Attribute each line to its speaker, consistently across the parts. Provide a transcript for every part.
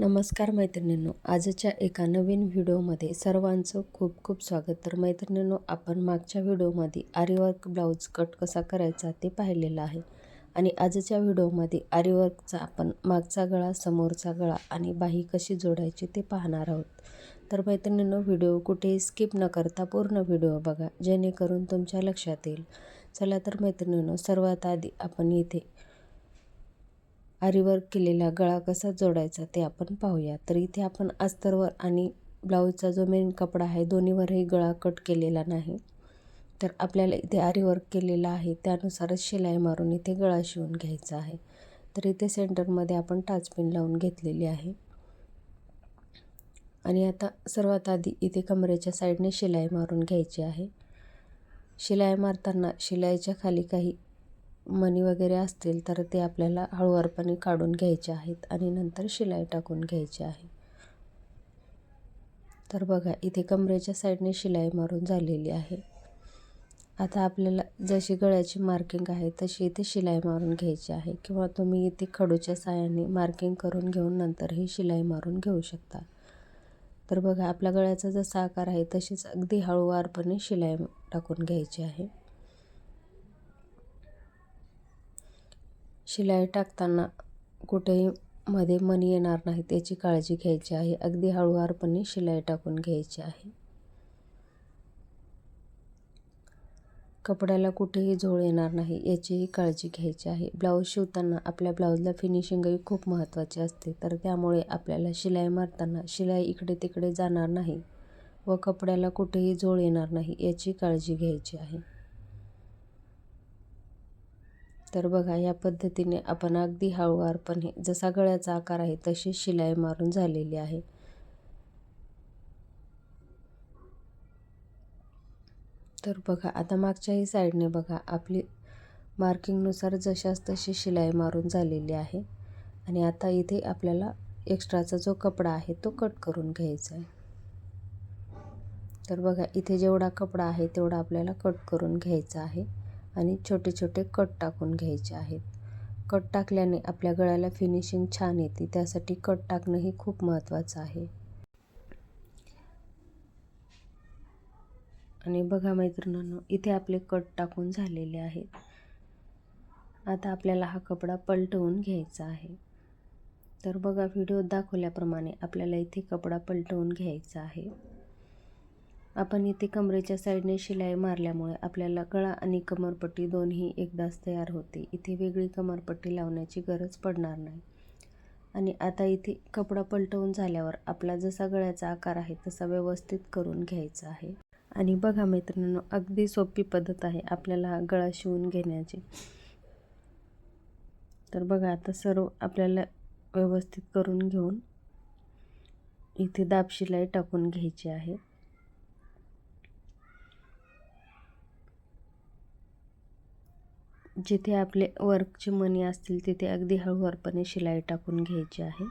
Speaker 1: नमस्कार मैत्रिणींनो आजच्या एका नवीन व्हिडिओमध्ये सर्वांचं खूप खूप स्वागत. तर मैत्रिणींनो आपण मागच्या व्हिडिओमध्ये आरीवर्क ब्लाऊज कट कसा करायचा ते पाहिलेलं आहे. आणि आजच्या व्हिडिओमध्ये आरीवर्कचा आपण मागचा गळा समोरचा गळा आणि बाही कशी जोडायची ते पाहणार आहोत. तर मैत्रिणींनो व्हिडिओ कुठेही स्किप न करता पूर्ण व्हिडिओ बघा जेणेकरून तुमच्या लक्षात येईल. चला तर मैत्रिणींनो सर्वात आधी आपण इथे आरीवर्क केलेला गळा कसा जोडायचा ते आपण पाहूया. तर इथे आपण अस्तरवर आणि ब्लाऊजचा जो मेन कपडा आहे दोन्हीवरही गळा कट केलेला नाही. तर आपल्याला इथे आरीवर्क केलेला आहे त्यानुसारच शिलाई मारून इथे गळा शिवून घ्यायचा आहे. तर इथे सेंटरमध्ये आपण टाचपिन लावून घेतलेली आहे. आणि आता सर्वात आधी इथे कमरेच्या साईडने शिलाई मारून घ्यायची आहे. शिलाई मारताना शिलाईच्या खाली काही मणी वगैरे असतील तर ते आपल्याला हळूवारपणे काढून घ्यायचे आहेत आणि नंतर शिलाई टाकून घ्यायची आहे. तर बघा इथे कमरेच्या साईडने शिलाई मारून झालेली आहे. आता आपल्याला जशी गळ्याची मार्किंग आहे तशी इथे शिलाई मारून घ्यायची आहे. किंवा तुम्ही इथे खडूच्या साहाय्याने मार्किंग करून घेऊन नंतर ही शिलाई मारून घेऊ शकता. तर बघा आपल्या गळ्याचा जसा आकार आहे तशीच अगदी हळूवारपणे शिलाई टाकून घ्यायची आहे. शिलाई टाकताना कुठेही मध्ये मणी येणार नाही त्याची काळजी घ्यायची आहे. अगदी हळूवारपणे शिलाई टाकून घ्यायची आहे. कपड्याला कुठेही झोळ येणार नाही याचीही काळजी घ्यायची आहे. ब्लाऊज शिवताना आपल्या ब्लाऊजला फिनिशिंगही खूप महत्त्वाची असते तर त्यामुळे आपल्याला शिलाई मारताना शिलाई इकडे तिकडे जाणार नाही व कपड्याला कुठेही झोळ येणार नाही याची काळजी घ्यायची आहे. तर बघा या पद्धतीने आपण अगदी हळूवारपणे जसा गळ्याचा आकार आहे तशी शिलाई मारून झालेली आहे. तर बघा आता मागच्याही साईडने बघा आपली मार्किंगनुसार जशाच तशी शिलाई मारून झालेली आहे. आणि आता इथे आपल्याला एक्स्ट्राचा जो कपडा आहे तो कट करून घ्यायचा आहे. तर बघा इथे जेवढा कपडा आहे तेवढा आपल्याला कट करून घ्यायचा आहे. आणि छोटे छोटे कट टाकून घ्यायचे आहेत. कट टाकल्याने आपल्या गळ्याला फिनिशिंग छान येते त्यासाठी कट टाकणंही खूप महत्त्वाचं आहे. आणि बघा मैत्रिणींनो इथे आपले कट टाकून झालेले आहेत. आता आपल्याला हा कपडा पलटवून घ्यायचा आहे. तर बघा व्हिडिओ दाखवल्याप्रमाणे आपल्याला इथे कपडा पलटवून घ्यायचा आहे. आपण इथे कमरेच्या साईडने शिलाई मारल्यामुळे आपल्याला गळा आणि कमरपट्टी दोन्ही एकदाच तयार होते. इथे वेगळी कमरपट्टी लावण्याची गरज पडणार नाही. आणि आता इथे कपडा पलटवून झाल्यावर आपला जसा गळ्याचा आकार आहे तसा व्यवस्थित करून घ्यायचा आहे. आणि बघा मित्रांनो अगदी सोपी पद्धत आहे आपल्याला गळा शिवून घेण्याची. तर बघा आता सर्व आपल्याला व्यवस्थित करून घेऊन इथे दाब शिलाई टाकून घ्यायची आहे. जिथे आपले वर्कचे मणी असतील तिथे अगदी हळूवारपणे शिलाई टाकून घ्यायची आहे.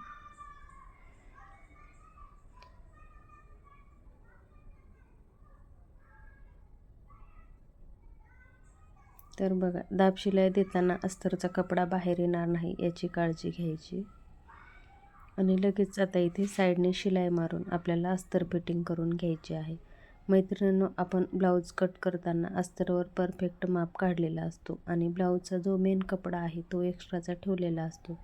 Speaker 1: तर बघा दाब शिलाई देताना अस्तरचा कपडा बाहेर येणार नाही याची काळजी घ्यायची. आणि लगेच आता इथे साईडने शिलाई मारून आपल्याला अस्तर फिटिंग करून घ्यायची आहे. मैत्रिणींनो आपण ब्लाऊज कट करताना अस्तरवर परफेक्ट माप काढलेला असतो आणि ब्लाऊजचा जो मेन कपडा आहे तो एक्स्ट्राचा ठेवलेला असतो.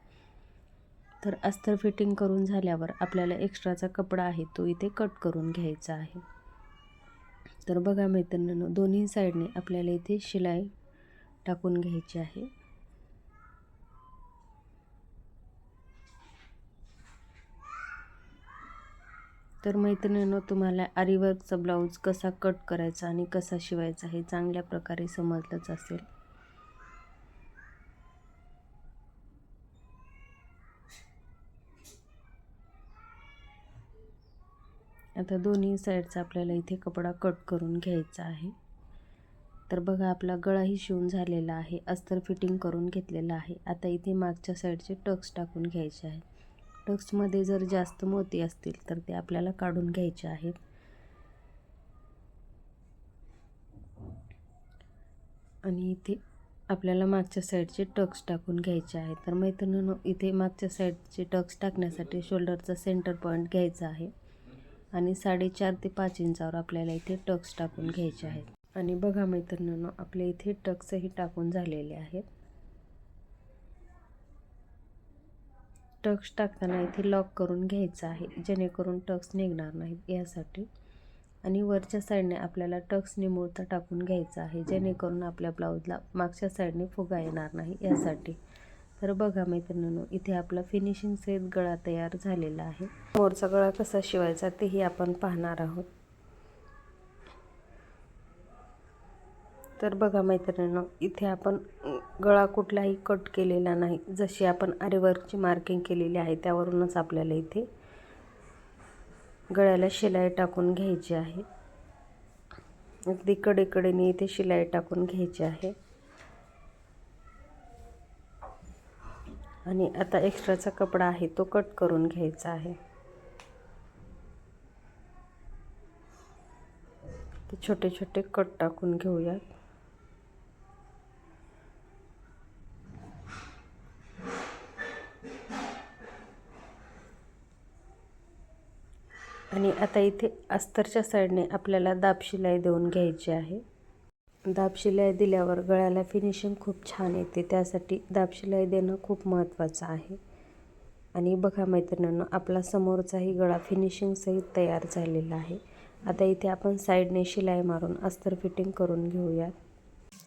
Speaker 1: तर अस्तर फिटिंग करून झाल्यावर आपल्याला एक्स्ट्राचा कपडा आहे तो इथे कट करून घ्यायचा आहे. तर बघा मैत्रिणींनो दोन्ही साईडने आपल्याला इथे शिलाई टाकून घ्यायची आहे. तर मैत्रिणींनो तुम्हाला आरीवर्कचा ब्लाऊज कसा कट करायचा आणि कसा शिवायचा हे चांगल्या प्रकारे समजलंच असेल. आता दोन्ही साईडचा आपल्याला इथे कपडा कट करून घ्यायचा आहे. तर बघा आपला गळाही शिवून झालेला आहे. अस्तर फिटिंग करून घेतलेला आहे. आता इथे मागच्या साईडचे टक्स टाकून घ्यायचे आहेत. टक्समध्ये जर जास्त मोती असतील तर ते आपल्याला काढून घ्यायचे आहेत. आणि इथे आपल्याला मागच्या साईडचे टक्स टाकून घ्यायचे आहेत. तर मैत्रिणींनो इथे मागच्या साईडचे टक्स टाकण्यासाठी शोल्डरचा सेंटर पॉईंट घ्यायचा आहे. आणि साडेचार ते पाच इंचावर आपल्याला इथे टक्स टाकून घ्यायचे आहेत. आणि बघा मैत्रिणींनो आपल्या इथे टक्सही टाकून झालेले आहेत. टक्स टाकताना इथे लॉक करून घ्यायचं आहे. जेणेकरून टक्स निघणार नाहीत यासाठी. आणि वरच्या साईडने आपल्याला टक्स निमुळता टाकून घ्यायचा आहे. जेणेकरून आपल्या ब्लाऊजला मागच्या साईडने फुगा येणार नाही यासाठी. तर बघा मैत्रिणींनो इथे आपला फिनिशिंग सहित गळा तयार झालेला आहे. समोरचा गळा कसा शिवायचा तेही आपण पाहणार आहोत. तर बघा मैत्रिणींनो इथे आपण गळा कुठलाही कट केलेला नाही. जशी आपण आरेवर्कची मार्किंग केलेली आहे त्यावरूनच आपल्याला इथे गळ्याला शिलाई टाकून घ्यायची आहे. अगदी कडेकडेने इथे शिलाई टाकून घ्यायची आहे. आणि आता एक्स्ट्राचा कपडा आहे तो कट करून घ्यायचा आहे. ते छोटे छोटे कट टाकून घेऊयात. आणि आता इथे अस्तरच्या साईडने आपल्याला दाब शिलाई देऊन घ्यायची आहे. दाब शिलाई दिल्यावर गळ्याला फिनिशिंग खूप छान येते. त्यासाठी दाब शिलाई देणं खूप महत्त्वाचं आहे. आणि बघा मैत्रिणींनो आपला समोरचाही गळा फिनिशिंगसहित तयार झालेला आहे. आता इथे आपण साईडने शिलाई मारून अस्तर फिटिंग करून घेऊयात.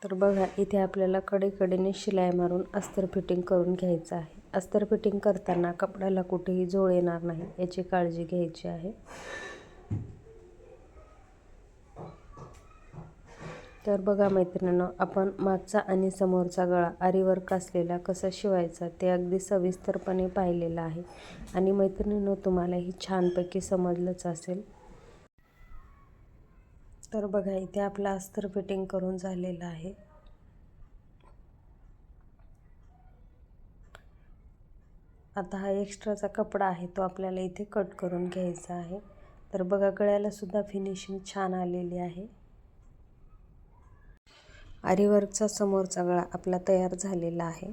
Speaker 1: तर बघा इथे आपल्याला कडेकडेने शिलाई मारून अस्तर फिटिंग करून घ्यायचं आहे. अस्तर फिटिंग करताना कपड्याला कुठेही जोळ येणार नाही याची काळजी घ्यायची आहे. तर बघा मैत्रिणींनो आपण मागचा आणि समोरचा गळा आरीवर असलेला कसा शिवायचा ते अगदी सविस्तरपणे पाहिलेलं आहे. आणि मैत्रिणींनो तुम्हाला ही छानपैकी समजलंच असेल. तर बघा इथे आपलं अस्तर फिटिंग करून झालेलं आहे. आता हा एक्स्ट्राचा कपडा आहे तो आपल्याला इथे कट करून घ्यायचा आहे. तर बघा गळ्याला सुद्धा फिनिशिंग छान आलेली आहे. आरीवर्कचा समोरचा गळा आपला तयार झालेला आहे.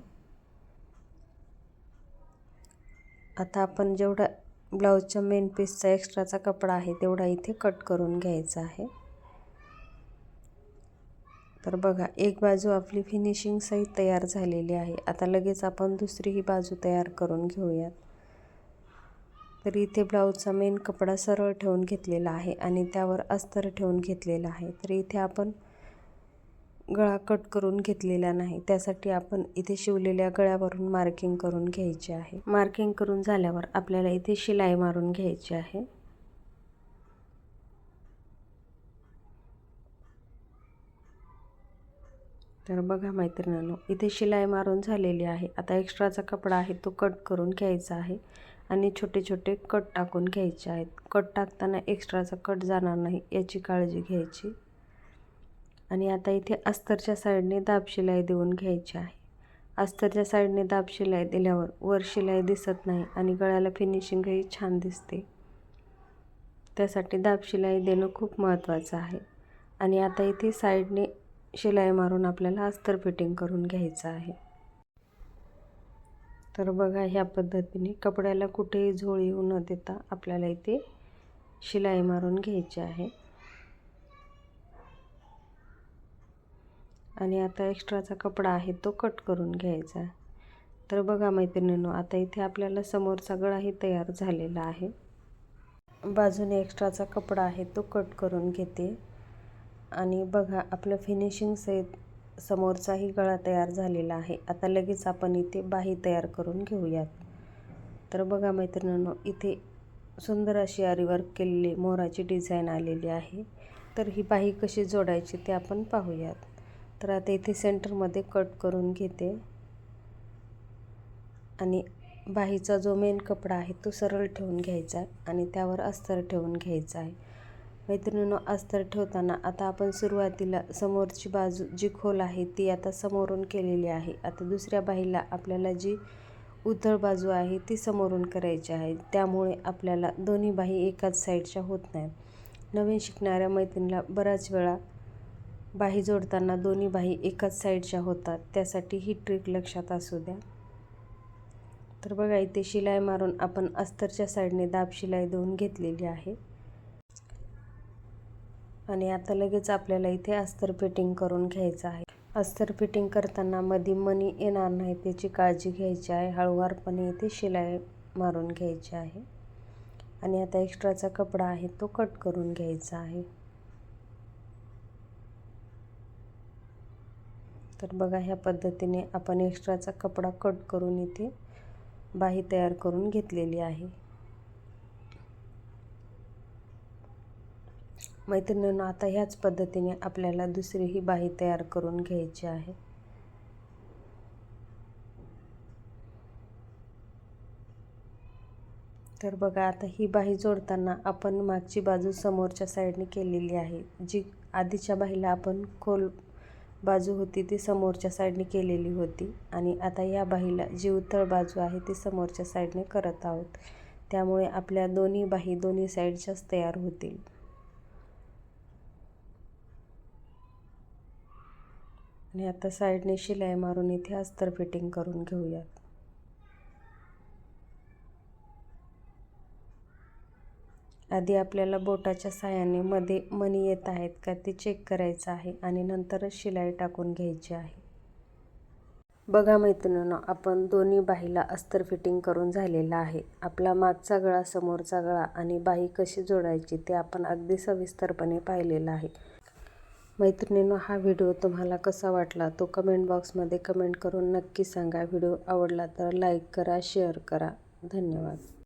Speaker 1: आता आपण जेवढा ब्लाऊजच्या मेन पीसचा एक्स्ट्राचा कपडा आहे तेवढा इथे कट करून घ्यायचा आहे. तर बघा एक बाजू आपली फिनिशिंग सहित तयार झालेली आहे. आता लगेच आपण दुसरी ही बाजू तयार करून घेऊयात. तर इथे ब्लाऊजचा मेन कपडा सरळ ठेवून घेतलेला आहे आणि त्यावर अस्तर ठेवून घेतलेला आहे. तर इथे आपण गळा कट करून घेतलेला नाही. त्यासाठी आपण इथे शिवलेल्या गळ्यावरून मार्किंग करून घ्यायची आहे. मार्किंग करून झाल्यावर आपल्याला इथे शिलाई मारून घ्यायची आहे. तर बघा मैत्रिणींनो इथे शिलाई मारून झालेली आहे. आता एक्स्ट्राचा कपडा आहे तो कट करून घ्यायचा आहे आणि छोटे छोटे कट टाकून घ्यायचे आहेत. कट टाकताना एक्स्ट्राचा कट जाणार नाही याची काळजी घ्यायची. आणि आता इथे अस्तरच्या साईडने दाब शिलाई देऊन घ्यायची आहे. अस्तरच्या साईडने दाब शिलाई दिल्यावर वर शिलाई दिसत नाही आणि गळ्याला फिनिशिंगही छान दिसते. त्यासाठी दाब शिलाई देणं खूप महत्त्वाचं आहे. आणि आता इथे साईडने शिलाई मारून आपल्याला अस्तर फिटिंग करून घ्यायचं आहे. तर बघा ह्या पद्धतीने कपड्याला कुठेही झोळ येऊ न देता आपल्याला इथे शिलाई मारून घ्यायची आहे. आणि आता एक्स्ट्राचा कपडा आहे तो कट करून घ्यायचा तर बघा मैत्रिणींनो आता इथे आपल्याला समोरचा गळाही तयार झालेला आहे. बाजूने एक्स्ट्राचा कपडा आहे तो कट करून घेते. आणि बघा आपलं फिनिशिंगसहित समोरचाही गळा तयार झालेला आहे. आता लगेच आपण इथे बाही तयार करून घेऊयात. तर बघा मैत्रिणींनो इथे सुंदर अशी आरीवर्क केलेली मोराची डिझाईन आलेली आहे. तर ही बाही कशी जोडायची ते आपण पाहूयात. तर आता इथे सेंटरमध्ये कट करून घेते. आणि बाहीचा जो मेन कपडा आहे तो सरळ ठेवून घ्यायचा आहे आणि त्यावर अस्तर ठेवून घ्यायचा आहे. मैत्रिणीनो अस्तर ठेवताना आता आपण सुरुवातीला समोरची बाजू जी खोल आहे ती आता समोरून केलेली आहे. आता दुसऱ्या बाईला आपल्याला जी उथळ बाजू आहे ती समोरून करायची आहे. त्यामुळे आपल्याला दोन्ही बाही एकाच साईडच्या होत नाही नवीन शिकणाऱ्या मैत्रिणीला बऱ्याच वेळा बाही जोडताना दोन्ही बाही एकाच साईडच्या होतात. त्यासाठी ही ट्रिक लक्षात असू द्या. तर बघा इथे शिलाई मारून आपण अस्तरच्या साईडने दाब शिलाई देऊन घेतलेली आहे. आणि आता लगेच आपल्याला इथे अस्तर फिटिंग करून घ्यायचं आहे. अस्तर फिटिंग करताना मध्ये मनी येणार नाही त्याची काळजी घ्यायची आहे. हळूवारपणे इथे शिलाई मारून घ्यायची आहे. आणि आता एक्स्ट्राचा कपडा आहे तो कट करून घ्यायचा आहे. तर बघा ह्या पद्धतीने आपण एक्स्ट्राचा कपडा कट करून इथे बाही तयार करून घेतलेली आहे. मैत्रिणीनं आता ह्याच पद्धतीने आपल्याला दुसरी ही बाही तयार करून घ्यायची आहे. तर बघा आता ही बाही जोडताना आपण मागची बाजू समोरच्या साईडने केलेली आहे. जी आधीच्या बाहीला आपण खोल बाजू होती ती समोरच्या साईडने केलेली होती. आणि आता या बाहीला जी उथळ बाजू आहे ती समोरच्या साईडने करत आहोत. त्यामुळे आपल्या दोन्ही बाही दोन्ही साईडच्याच तयार होतील. आणि आता साईडने शिलाई मारून इथे अस्तर फिटिंग करून घेऊयात. आधी आपल्याला बोटाच्या साह्याने मध्ये मणी येत आहेत का ते चेक करायचं आहे आणि नंतरच शिलाई टाकून घ्यायची आहे. बघा मैत्रिणींनो आपण दोन्ही बाहीला अस्तर फिटिंग करून झालेला आहे. आपला मागचा गळा समोरचा गळा आणि बाही कशी जोडायची ते आपण अगदी सविस्तरपणे पाहिलेलं आहे. मैत्रिणींनो हा व्हिडिओ तुम्हाला कसा वाटला? तो कमेंट बॉक्समध्ये कमेंट करून नक्की सांगा. व्हिडिओ आवडला तर लाईक करा शेअर करा. धन्यवाद.